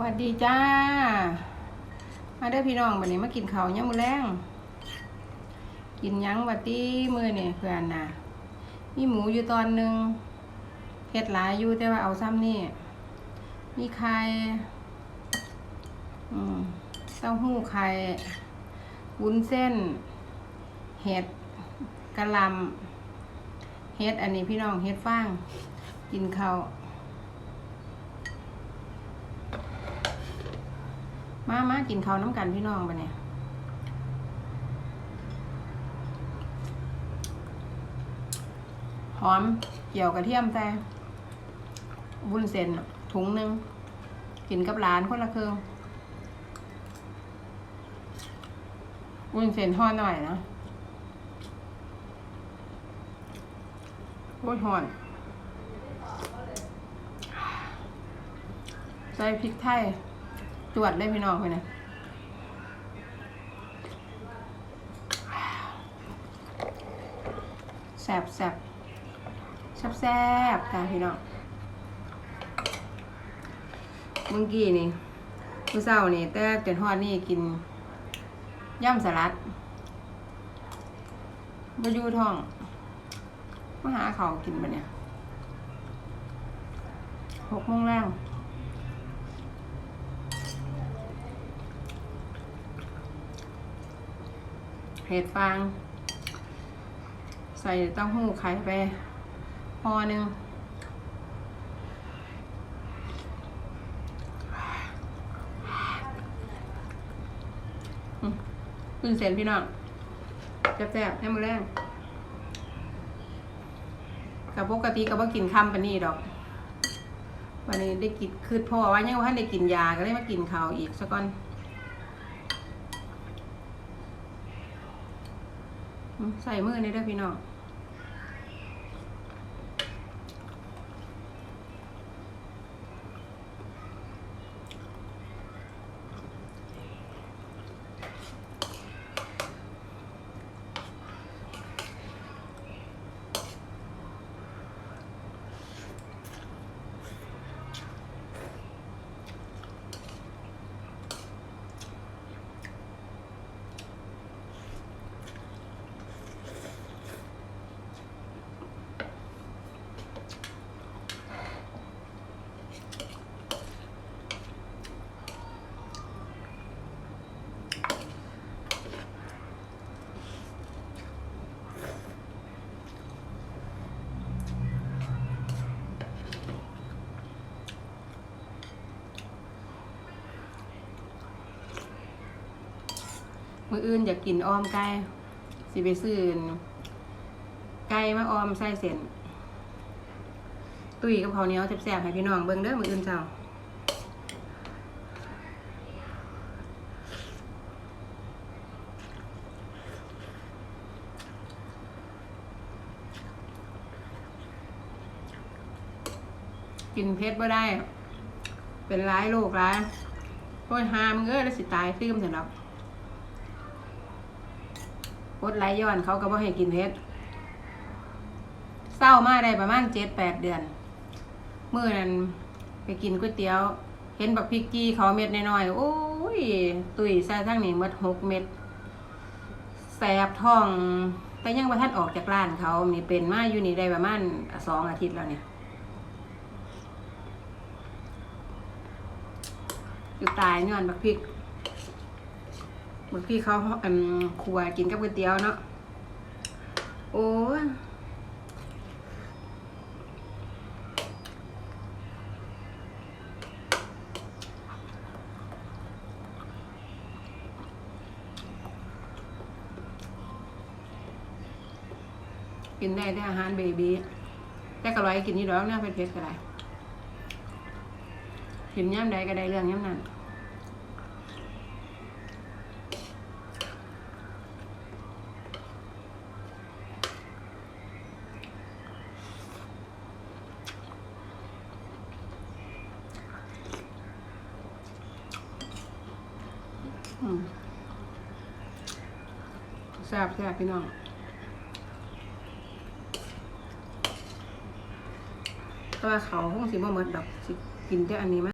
วัสดีจ้า มาเด้อพี่น้องวันนี้มากินข้าวยังมื้อแรงกินยั้งวัดตีมื้อนี่เพื่อนน่ะ มีหมูอยู่ตอนหนึ่งเฮ็ดหลายอยู่แต่ว่าเอาซ้ำนี่ มีไข่เต้าหู้ไข่วุ้นเส้น เห็ดกระลำเห็ดอันนี้พี่น้องเห็ดฟาง กินข้า มามากินข้าวน้ำกันพี่น้องปะเนี่ยหอมเกี่ยวกระเทียมใส่วุ้นเส้นถุงหนึ่งกินกับหลานคนละเครื่องวุ้นเส้นห่อหน่อยนะโอ้ยหอนใส่พริกไทย จวดเลยพี่น้องไปนะแซบแซบแซบแซบค่ะพี่น้องเมื่อกี้นี่มื้อเช้านี่แต่จนฮอดนี่กินย่ำสลัดบอยู่ท้องมาหาเขากินปะเนี่ยหกโมงแรง เห็ดฟาง ใส่เต้าหู้ไข่ไปพอหนึ่งอืมขึ้นเส้นพี่น้องแซ่บๆให้มือแรงกับปกติก็บ่กินคำปนนี้ดอก วันนี้ได้กินคือพ่อว่ายังว่าท่านได้กินยาก็เลยมากินข้าวอีกสักก่อน ใส่มือนี่เด้อพี่น้อง มืออื่นอยากกินออมไก่สิไปซื้อไก่มาออมใส่เส้นตุยกับข้าวเหนียวแซ่บๆให้พี่น้องเบิ่งเด้อมืออื่นเจ้ากินเพชรบ่ได้ เป็นร้ายโรคร้ายโอ้ยหามึงเอ้ยแล้วสิตายตื้มเสร็จแล้ว อดไหลย้อนเขาก็บ่ให้กินเพชรเศร้ามาได้ประมาณเจ็ดแปดเดือนเมื่อนั้นไปกินก๋วยเตี๋ยว เห็นบักพริกกี้เขาเม็ดน้อยๆโอ้ย ตุยใส่ทั้งนี้หมดหกเม็ดแสบท้อง แต่ยังว่าท่านออกจากร้านเขานี่เป็นมาอยู่นี่ได้ประมาณสองอาทิตย์แล้วเนี่ยอยู่ตายย้อนบักพริก บักพริกเขาอืมครัวกินกับก๋วยเตี๋ยวเนาะโอ้กินได้แต่อาหารเบบีแต่ก็ร้อยกินนี่ดอกเนี่ยเผ็ดๆก็ได้กินย่ำใดก็ได้เรื่องย่ำนั้น แซ่บแซ่บพี่น้องแต่ว่าเขาคงสิบ่เหมดดอกสิกินแต่อันนี้มั้ย